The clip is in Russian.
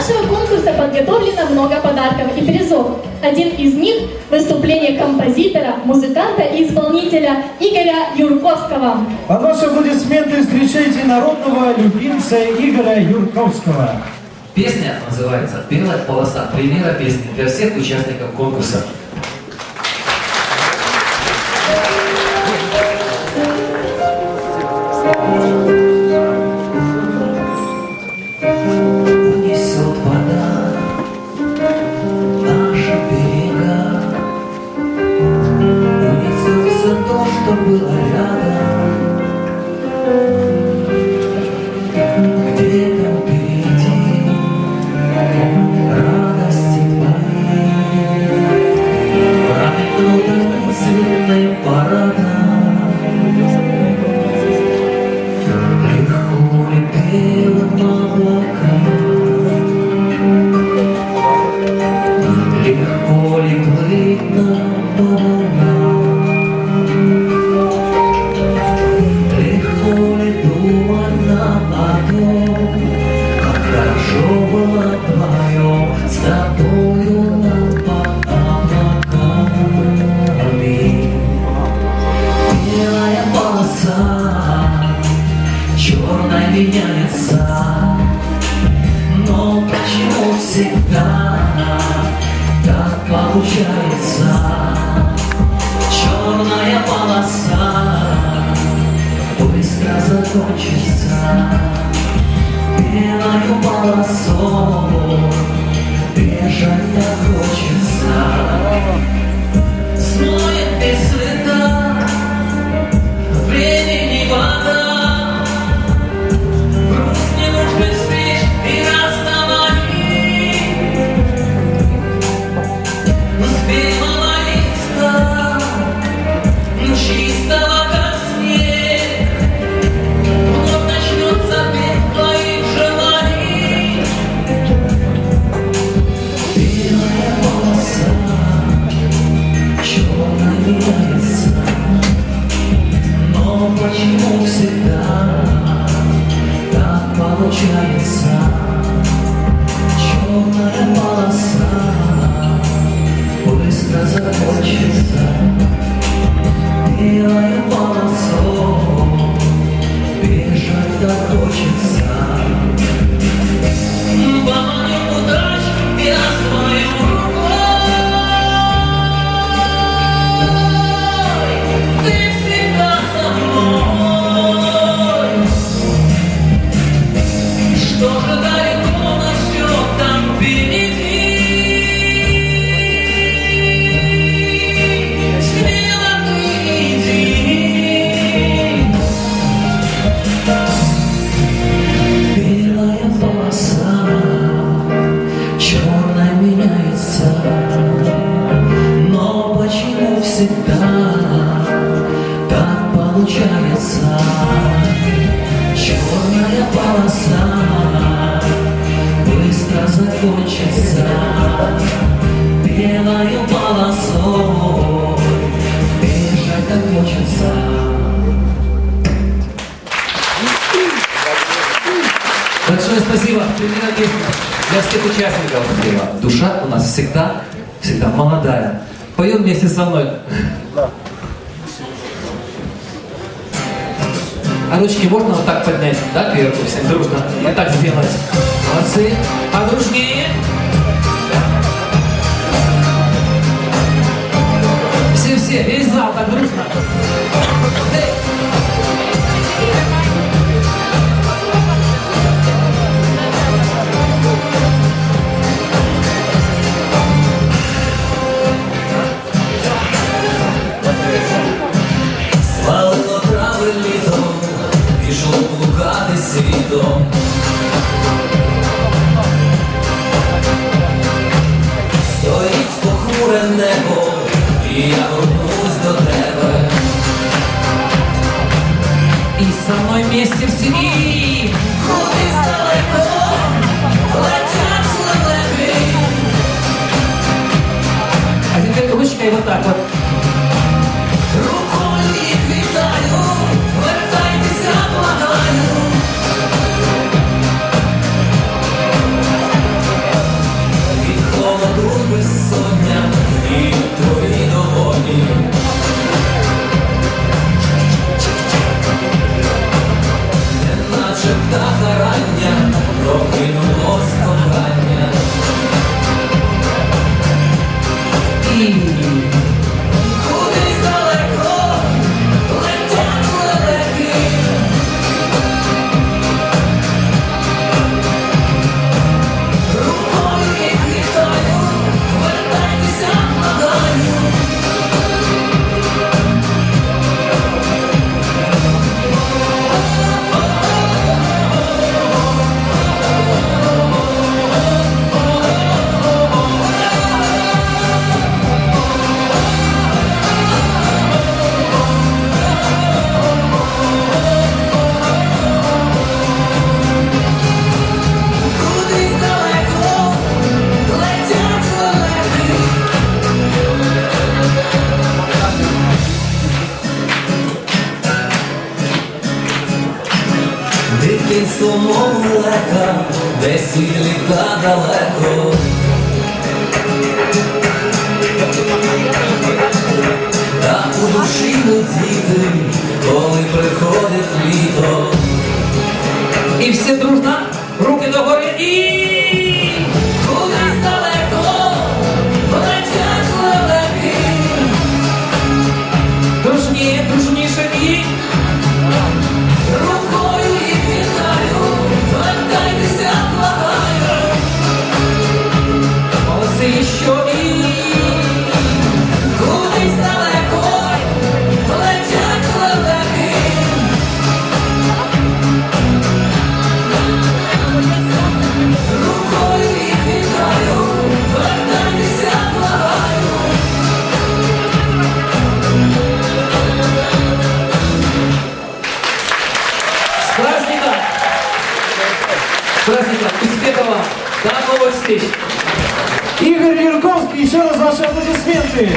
нашего конкурса подготовлено много подарков и призов. Один из них – выступление композитора, музыканта и исполнителя Игоря Юрковского. Под ваши аплодисменты встречайте народного любимца Игоря Юрковского. Песня называется «Белая полоса». Премьера песни для всех участников конкурса. Унесет закончится Белою полосой бежать так хочется закончится Большое спасибо. Для всех участников. Душа у нас всегда, всегда молодая. Поем вместе со мной. А ручки можно вот так поднять, да, кверху, всем дружно? И так сделать. Молодцы. А дружнее. Все-все, весь зал так дружно. Эй! И со мной вместе в семье Ходи далеко, летят лебеди А теперь ручкой вот так вот. Десь світ літа далеко. Та у душі діти, коли приходить літо. І всі дружно, руки догори і С праздником! Успехов вам! До новых встреч! Игорь Юрковский, еще раз ваши аплодисменты.